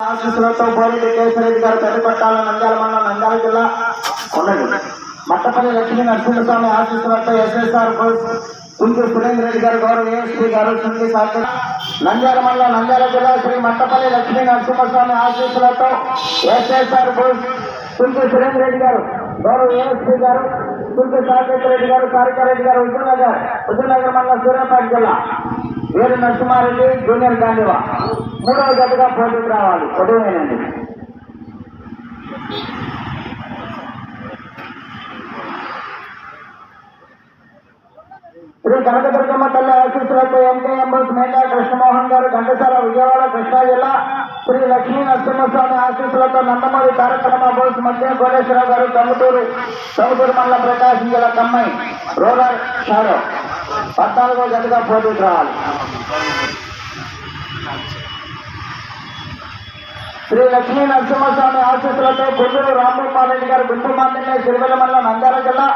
ఆశీస్సులతో పోరెడ్డి కేశరెడ్డి గారు పెద్దకొట్టాల నంద్యాల మండలం నంద్యాల జిల్లా ఉన్నది మట్టపల్లి లక్ష్మీ నరసింహస్వామి ఆశీస్సులతో ఎస్ఎస్ఆర్ కుంటూ సురేంద్ర రెడ్డి గారు గౌరవ ఏఎస్పీ గారు సుంది సాధ్యం నంద్యాల మండలం నంద్యాల జిల్లా శ్రీ మట్టపల్లి లక్ష్మీ నరసింహస్వామి ఆశీస్సులతో ఎస్ఎస్ఆర్ కుంటూ సురేంద్ర రెడ్డి గారు గౌరవ ఏఎస్పీ గారు కుంటూ సాకేత్ రెడ్డి గారు కారికారెడ్డి గారు హుజూర్నగర్ హుజూర్నగర్ మండలం సూర్యాపేట జిల్లా వీరు నరసింహారెడ్డి జూనియర్ గాంధీవా మూడవ జతగా పోటీకి రావాలి. ఉదయమేనండి శ్రీ కనకదుర్గమ్మ తల్లి ఆశీస్సులతో ఎంకేఎం బస్ మేకా కృష్ణమోహన్ గారు ఘంటసాల విజయవాడ కృష్ణా జిల్లా శ్రీ లక్ష్మీ నరసింహస్వామి ఆశీస్సులతో నందమూరి కార్యక్రమ బోల్స్ మధ్య కోటేశ్వరరావు గారు తమ్ముటూరు తమ్ముటూరు మండల ప్రకాశం జిల్లా కమ్మాయి రోగర్ షాడో. పద్నాలుగో జతగా పోటీకి రావాలి. శ్రీ లక్ష్మీ నరసింహస్వామి ఆశీస్సులతో గుండూరు రామగోపాలరెడ్డి గారు గుంటూరు మాండనే సిరివెల్ల మండలం నంద్యాల జిల్లా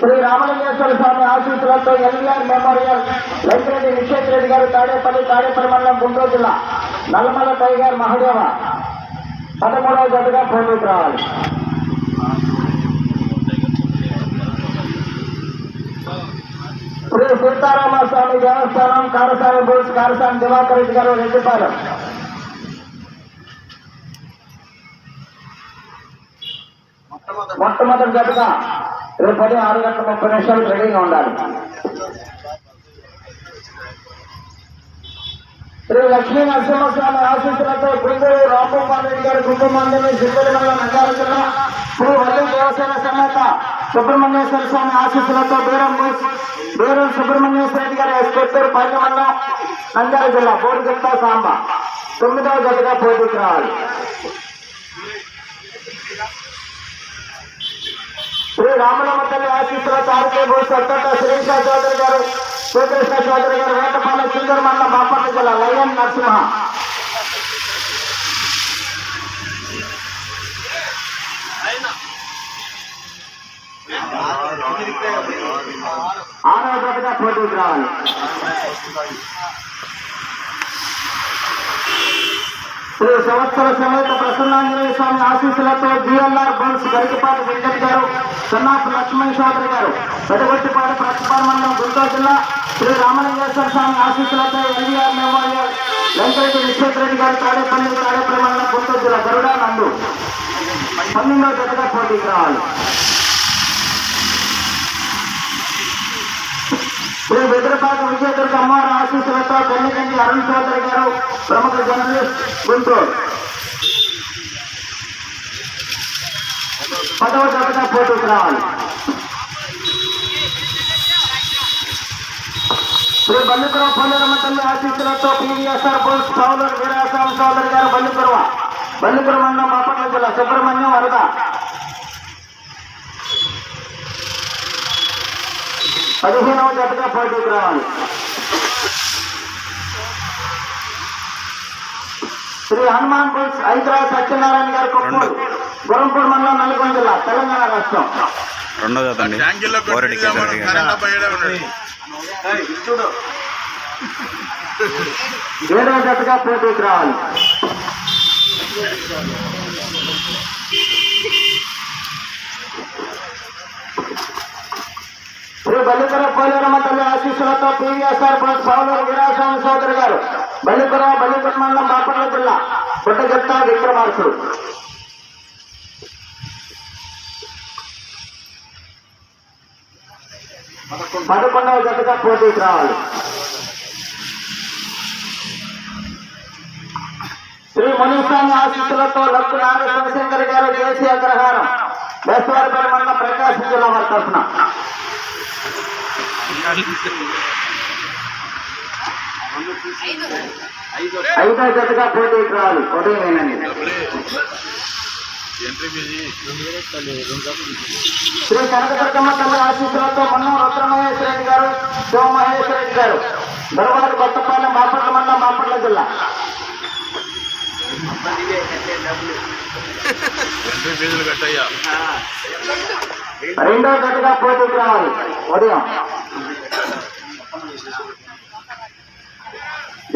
శ్రీ రామలింగేశ్వర స్వామి ఆశీస్సులతో LVR memorial library Nishet Reddy garu Tadepalli Tadepalli మండలం గుంటూరు జిల్లా నల్లమల్ల టైగర్ మహదేవ. పదమూడవ జతగా పోటీకి రావాలి. శ్రీ సీతారామ స్వామి దేవస్థానం కారసాని బోల్స్ కారసాని దివాకర్ రెడ్డి గారు రెడ్డిపాలెం మొట్టమొదటి జతగా రేపు పది ఆరు గంటల ముప్పై నిమిషాలు రెడీగా ఉండాలి. శ్రీ లక్ష్మీ నరసింహస్వామి ఆశీస్సులతో గుంటూరు రామగోపాల్ రెడ్డి గారి కుటుంబాన్ని సిద్ధుల మండలం జిల్లా శ్రీ వల్లి దేవసేన సమేత సుబ్రహ్మణ్యేశ్వర స్వామి ఆశీస్సులతో బీరం బీరం సుబ్రహ్మణ్యేశ్వర రెడ్డి గారి ఎస్పెక్టర్ పల్లి మండలం నంద్యాల జిల్లా బోడిగట్ట సాంబ. తొమ్మిదవ గదిగా పోటీకి రావాలి. శ్రీ రామలమ్మ తల్లి ఆశీస్సులతో ఆర్కే బోస్ అత్తట శ్రీషా చౌదరి గారు శ్రీకృష్ణ చౌదరి గారు వేటపాల సుందర్ మండలం బాపట్ల జిల్లా లయన్ నరసింహ. ఆరవ జతగా పోటీకి రావాలి. శ్రీ సంవత్సర సమేత ప్రసన్నాంజనేయ స్వామి ఆశీస్సులతో జిఎల్ఆర్ బన్స్ గరికపాటి వెంకట్ గారు సన్నాపు లక్ష్మణ్ చౌదరి గారు పెదగొట్టిపాటి ప్రతిపాడు మండలం గుంటూరు జిల్లా శ్రీ రామలింగేశ్వర స్వామి ఆశీస్సులతో ఎన్టీఆర్ మెమోరియల్ వెంకటరెడ్డి విశ్వేశ్వరరెడ్డి గారు తాడేపల్లి తాడేపల్లి మండలం గుంటూరు జిల్లా గరుడా నందు పన్నెండవ జతగా పోటీకి రావాలి. శ్రీ బెదరపాక విజయదుర్గ అమ్మవారి ఆశీస్సులతో పెళ్ళికండి అరుణ్ చౌదరి గారు ప్రముఖ జర్నలిస్ట్ గుంటూరు. పదవ జతగా పోటీకి రావాలి శ్రీ బల్లిపుర పోలేరమ్మ తల్లి ఆశీస్సులతో పీవీఎస్ఆర్ బోస్ సౌదరు వీరాస్వామి సోదరి గారు బల్లిపురవ బల్లిపురం మండలం బాపట్ల జిల్లా సుబ్రహ్మణ్యం వరద. పదిహేనవ జతగా పోటీకి రావాలి. శ్రీ హనుమాన్ బుల్స్ హైదరాబాద్ సత్యనారాయణ గారు కొప్పూరు గురంపూర్ మండలం నల్గొండ జిల్లా తెలంగాణ రాష్ట్రం. రెండో గారు. ఏడవ జతగా పోటీకి రావాలి. శ్రీ బల్లిపుర పోలేరమ్మ తల్లి ఆశీస్సులతో పీవీఎస్ఆర్ బస్ పౌలూరు వీరాస్వామి సోదరు గారు. బల్లిపుర బల్లిపుర మండలం బాపట్ల జిల్లా పుట్టగత్త విక్రమార్కుడు. పదకొండవ జతగా పోటీకి రావాలి. శ్రీ మునిస్వామి ఆశీస్సులతో లక్కు నాగ శివశంకర్ గారు దేశీయ అగ్రహారం. బెస్తవారిపల్లి మండలం ప్రకాశం జిల్లా వారి తరఫున. ఐదో జతగా పోటీకి రావాలి ఉదయమేనండి శ్రీ కనకదుర్గమ్మ తల్లి ఆశీస్సులతో మన్నం రుద్రమహేశ్వర రెడ్డి గారు శివమహేశ్వర రెడ్డి గారు దొరవారి కొత్తపాలెం బాపట్ల మండలం బాపట్ల జిల్లా రెండో గట్టుగా పోటీకి రావాలి. ఉదయం.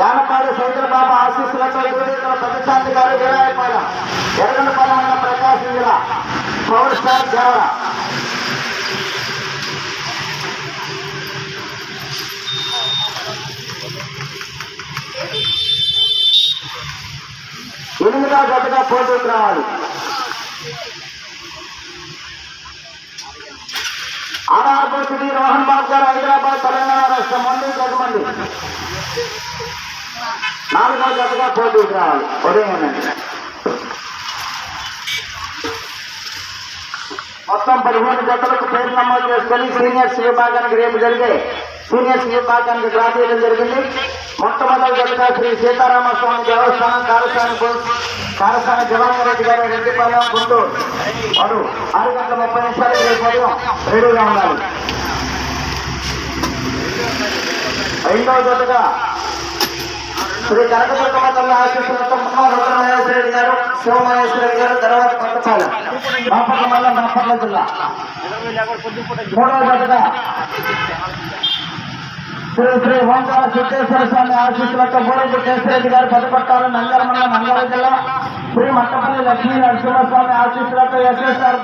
జానపాడు సైద్రబాబు ఆశీస్సులతో దూరేంద్ర పెద్దశాంతి గారు వీరాయపాల. ఎరగనపాలెం అన్న ప్రకాశం జిల్లా పవర్ స్టార్ దేవర. ఎనిమిదో జతగా పోటీకి రావాలి. ఆర్ఆర్ బోసిడి రోహన్ బాబు గారు హైదరాబాద్ తెలంగాణ రాష్ట్రం. మంది జగమంది నాలుగో జతగా పోటీకి రావాలి. ఉదయం మొత్తం పదిహేను జతలకు పేరు నమోదు చేసుకొని సీనియర్స్ విభాగానికి రేపు జరిగే సీనియర్స్ విభాగానికి డ్రా చేయడం జరిగింది. మొట్టమొదటి జతగా శ్రీ సీతారామస్వామి దేవస్థానం కారసాని కారస్థాన జవాహర్ రెడ్డి గారి రెడ్డిపాలెం గుంటూరు. వారు ఆరు గంటల ముప్పై నిమిషాలకు రేపు ఉదయం రెడీగా ఉండాలి. రెండవ జతగా శ్రీ కనకదుర్గమ్మ తల్లి ఆశీస్సులతో ముఖ్య రెడ్డి గారు శివమహేశ్వర రెడ్డి గారు తర్వాత కొత్తపాలెం బాపట్ల మండలం బాపట్ల జిల్లా మూడవ జతగా శ్రీ శ్రీ ఓంకార సిద్ధేశ్వర స్వామి ఆశీస్సులతో మూరెడ్డి కేశరెడ్డి గారు పట్టుపట్టాలు నంద్యాల మండలం నంద్యాల జిల్లా శ్రీ మట్టపల్లి లక్ష్మీ నరసింహస్వామి ఆశీస్సులతో ఎస్ఎస్ఆర్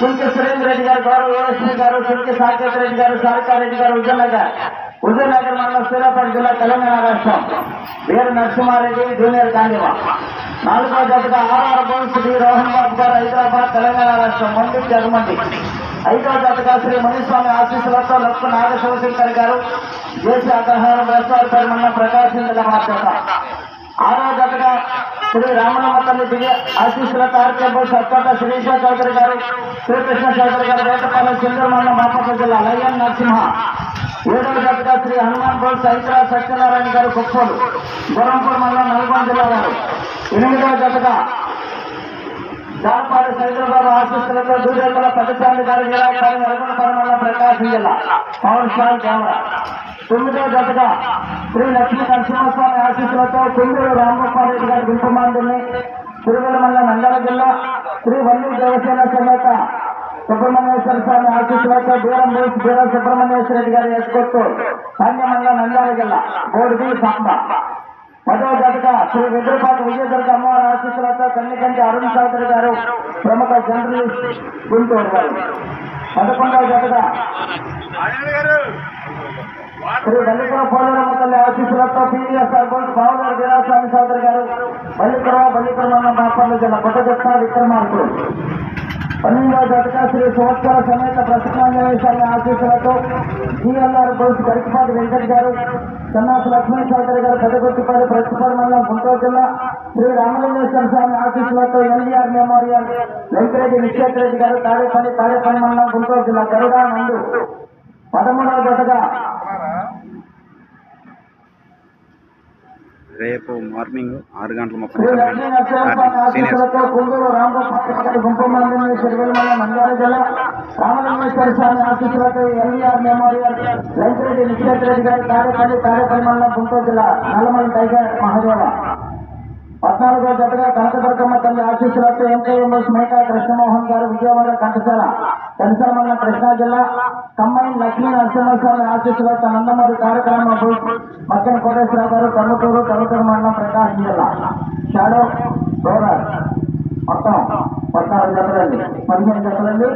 సుంకి సురేంద్ర రెడ్డి గారు గౌరవ ఏఎస్పీ గారు సుంకి సాకేత్ రెడ్డి గారు సారికారెడ్డి గారు విజయనగర్ విజయనగర్ మండలం సూర్యాపేట జిల్లా తెలంగాణ రాష్ట్రం. వీర నరసింహారెడ్డి జూనియర్ గాంధీవా నాలుగో జతగా ఆర్ఆర్ బోన్స్ శ్రీ రోహన్ బాబు గారు హైదరాబాద్ తెలంగాణ రాష్ట్రం మండి జగమండి ఐదో జతగా శ్రీ మునిస్వామి ఆశీస్సులతో లక్ష్మ నాగశివశంకర్ గారు దేశ అగ్రహారం వేసవారిపేట మండలం ప్రకాశం జిల్లా మాట్లాడతారు. ఆరో జతగా శ్రీ రామనమ్మ తల్లి దివ్య ఆశీస్సులతో ఆర్కేబో సత్కోట శ్రీశ చౌదరి గారు శ్రీకృష్ణ చౌదరి గారు వేటపాలెం సింగర్ మండలం బాపట్ల జిల్లా లయన్ నరసింహ. ఏడవ జతగా శ్రీ హనుమాన్ బోల్ సైత్ర సత్యనారాయణ గారు కుప్పలు గురంపూర్ మండలం నల్గొండ జిల్లా వారు. ఎనిమిదవ జతగా జానపాడు సైద్రబాబు ఆశిస్తులతో దూరేతల పదశాలి గారు వీరాకారం నల్గొండ మండలం ప్రకాశం జిల్లా పవన్ స్టార్ కెమెరా. తొమ్మిదవ జతగా శ్రీ లక్ష్మీ నరసింహస్వామి ఆశీస్సులతో కుందూరు రామగోపాల్ గారి గుంపమాందుని తిరుమల మండలం నంద్యాల జిల్లా శ్రీ వల్లూరు దేవసేన సమేత సుబ్రహ్మణ్యేశ్వర స్వామి ఆశీస్సులతో దూరం మూసి దూరం సుబ్రహ్మణ్యేశ్వర రెడ్డి గారు ఎస్కొత్తు అన్యమంగా మండలం నంద్యాల జిల్లా బోర్డుది సాంబ. పదవ జతగా శ్రీ వెదురుపాటి విజయదుర్గ అమ్మవారి ఆశీస్సులతో కన్నికంటి అరుణ్ చౌదరి గారు ప్రముఖ జర్నలిస్ట్ గుంటూరు గారు. పదకొండవ జతగా శ్రీ వల్లిపుర పోలవరం తల్లి ఆశీస్సులతో పీడిఎస్ గోల్డ్ బావుగారు వీరాస్వామి చౌదరి గారు వల్లిపుర వల్లిపుర మండలం బాపర్ల జిల్లా కొత్త చెత్త విక్రమార్కుడు పన్నెండవ జతగా శ్రీ సంవత్సర సమేత ప్రసన్నాంజనేయ ఆశీస్సులతో జిఎల్ఆర్ బోస్ గరికపాటి వెంకట్ గారు సన్నాసు లక్ష్మీ చౌదరి గారు పెద్దగొట్టిపాటి ప్రతిపాడు మండలం గుంటూరు జిల్లా శ్రీ రామలింగేశ్వర స్వామి ఆశీస్సులతో ఎన్టీఆర్ మెమోరియల్ వెంకరెడ్డి నిశ్చేత్ రెడ్డి గారు తాడేపల్లి తాడేపల్లి మండలం గుంటూరు జిల్లా గరుడా నందు పదమూడవ జతగా రేపు మార్నింగ్ ఆరు గంటల ముప్పై సీనియర్స్ రామలింగేశ్వర స్వామి ఆశీస్సులతో ఎన్టీఆర్ మెమోరియల్ వెంకరెడ్డి నిశ్చేత్ రెడ్డి గారు తాడేపల్లి మండలం గుంటూరు జిల్లా టైగర్ పద్నాలుగో జతగా కనకదుర్గమ్మ తల్లి ఆశీస్సులతో ఎంకేఎంఎస్ మేకా కృష్ణమోహన్ గారు విజయవాడ కంటశాల కంటసాల మండలం కృష్ణా జిల్లా కమ్మైన్ లక్ష్మీ నరసింహస్వామి ఆశీస్సులతో నందమూరి కార్యక్రమం మక్కన కోటేశ్వరరావు గారు కర్నూటూరు కర్నూటూరు మండలం ప్రకాశం జిల్లా. షాడో గౌరవ్ మొత్తం పద్నాలుగు జతలండి. పదిహేను జతలండి.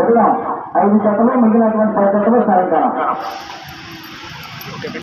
ఉదయం ఐదు జతలు మిగిలినటువంటి పది జతలు సాయంకాలం.